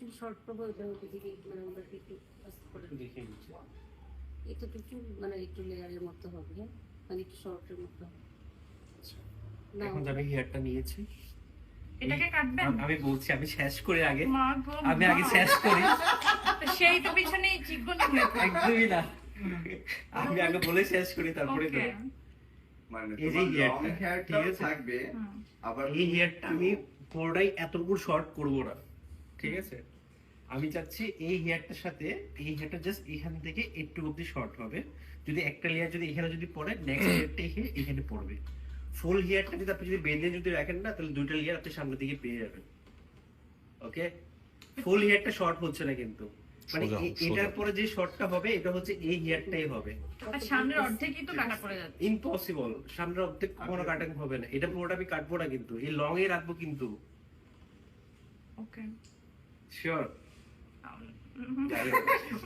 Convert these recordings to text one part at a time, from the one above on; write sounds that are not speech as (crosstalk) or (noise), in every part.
ওটা মানে ওটাকে একটু আস্তে করে দেখে নিচ্ছি। এটা তো চুল মানে একটু লেয়ারের মতো হবে হ্যাঁ? মানে একটু শর্টের মতো হবে। এখন আমি হেয়ারটা নিয়েছি এটাকে কাটবেন? আমি বলছি আমি শেষ করে আগে। আমি আগে শেষ করি। সেই তো পিছনে চিকন একদমই না। আমি আগে বলে শেষ করি তারপরে দেবো। মানে এই long ঠিক থাকবে আবার এই হেয়ারটা আমি পুরোটাই এতটুকু শর্ট করব না। ঠিক আছে? আমি চাচ্ছি এই হেয়ারটার সাথে এই হেয়ারটা জাস্ট এখান থেকে একটু অব্দি শর্ট হবে। যদি একটা লেয়ার যদি এখানে যদি পড়ে নেক্সট লেয়ারটা এখানে এখানে পড়বে। ফুল হেয়ারটা যদি আপনি যদি বেঁধে যদি রাখেন না তাহলে দুইটা লেয়ার আপনি সামনের দিকে পেয়ে যাবেন। ওকে ফুল হেয়ারটা শর্ট হচ্ছে না কিন্তু। মানে। এটার পরে যে শর্টটা হবে এটা হচ্ছে এই হেয়ারটাই হবে। আর সামনের অর্ধেকই তো কাটা পড়ে যাচ্ছে। ইম্পসিবল সামনের অর্ধেক কোনো কাটিং হবে না। এটা পুরোটা আমি কাটবো না কিন্তু। এই লং এ রাখব কিন্তু। ওকে শিওর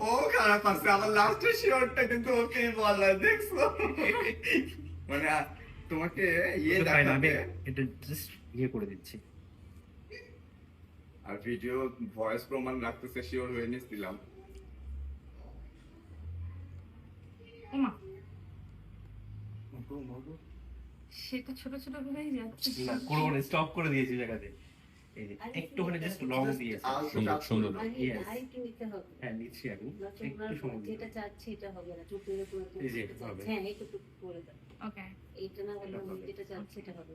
ও (laughs) খারাপ আছে। আমার লাস্টের শিওরটা কিন্তু ওকে বলা দেখছ? (laughs) মানে তোমাকে ইয়ে দেখাবে এটা জাস্ট ইয়ে করে দিচ্ছি। আর ভিডিও ভয়েস প্রমাণ রাখতেছে শিওর হয়ে নিছিলাম ওমা। সেটা ছোট ছোট হয়েই যাচ্ছে। না স্টপ করে দিয়েছি জায়গাতে। একটুখানি জাস্ট লং দিয়েছে। সুন্দর, সুন্দর। আর Yes. নিতে হবে। হ্যাঁ নিচ্ছি আমি একটু সময় যেটা চাচ্ছি এটা হবে না চুপের করে হ্যাঁ একটু একটু করে দাও। ওকে এইটা না হলে যেটা চাচ্ছি এটা হবে।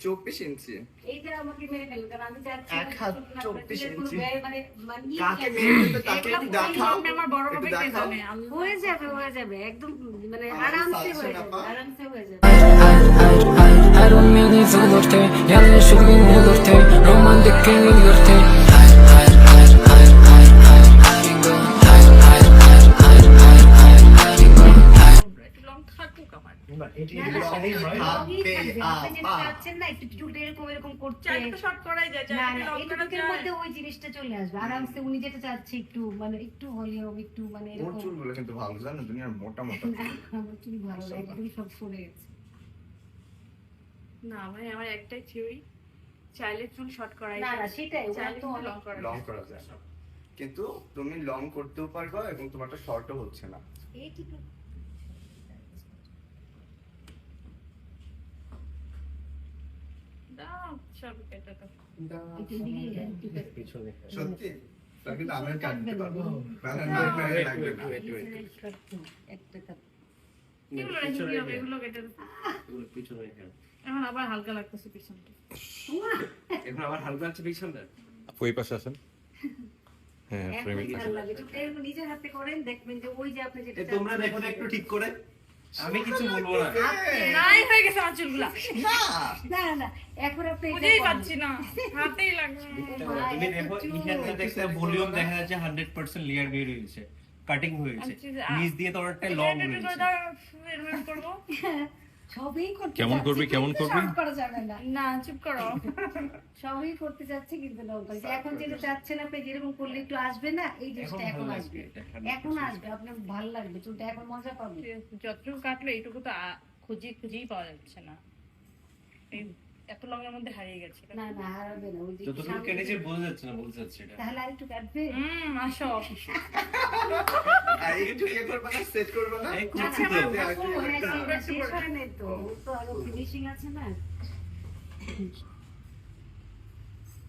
চব্বিশ ইঞ্চি। এক হাত চব্বিশ ইঞ্চি। মানে মানে কাকে মেরে তাকে দেখাও। দেখাও। হয়ে যাবে হয়ে যাবে একদম মানে আরামসে হয়ে যাবে আরামসে হয়ে যাবে। Aron förlåt dig, jag är så min mor dig Roman det kan jag göra dig আপনি যেটা চাচ্ছেন না, একটু চুলটা এরকম এরকম করতে। চাইলে শর্ট করাই যায় না, না, লং করা এইটুকুর যায়। মধ্যে ওই জিনিসটা চলে আসবে। আরামসে উনি যেটা চাচ্ছে একটু মানে একটু হলেও একটু মানে ওর চুলগুলো কিন্তু ভালো জানো দুনিয়ার মোটা (laughs) মোটা আমার চুল ভালো একদম সব সরে গেছে। না ভাই আমার একটাই থিওরি চাইলে চুল শর্ট করাই না, না, সেটাই, চাইলে তো লং করা যায়। কিন্তু তুমি লং করতেও পারবা এবং তোমারটা শর্টও হচ্ছে না। এইটুকু দাও সব কেটে দাও এটা দিয়ে একটু পিছনে। সত্যি? কাটতে পারব। লাগবে না। একটা কাপ। এখন আবার হালকা লাগতেছে পিছনটা। এখন আবার হালকা আছে পিছনটা? আপু পাশে আসেন। হ্যাঁ এরকম নিজের হাতে করেন, দেখবেন যে ওই যে আপনি যেটা তোমরা দেখো একটু ঠিক করে। আমি কিছু বলব না। নাই হয়ে গেছে আমার চুলগুলা। না, না, এখন আপনি বুঝেই পাচ্ছি না। হাতেই লাগছে। তুমি দেখো এখানটাতে দেখতে ভলিউম দেখা যাচ্ছে হান্ড্রেড পার্সেন্ট লেয়ার বের হয়েছে কাটিং হয়েছে নিচ দিয়ে তো অনেকটা লং হয়েছে (laughs) সবই করতে কেমন চাচ্ছি, করবি, কেমন কিন্তু করবি? করা যাবে না। না চুপ করো। (laughs) সবই করতে যাচ্ছে কিন্তু এখন যেটা চাচ্ছেন আপনি যেরকম করলে একটু আসবে না এই জিনিসটা এখন আসবে। লাগবে, এটা 100% এখন আসবে আপনার ভালো লাগবে চুলটা এখন মজা পাবে। যতটুকু কাটলো এইটুকু তো খুঁজে খুঁজেই পাওয়া যাচ্ছে না। এই এত লংয়ের মধ্যে হারিয়ে গেছে। না না হারাবে না ওই যে সামনে- কেটেছে বোঝা যাচ্ছে না বোঝা যাচ্ছে এটা। তাহলে আর একটু কাটবে? হুম আসো। আর একটু ইয়ে করবে না সেট করবে না? এই না, করছি তো। সেটা শেষ হয় নাই তো তো আরও ফিনিশিং আছে না।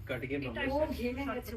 কাটিং এর ও ঘেমে গেছে।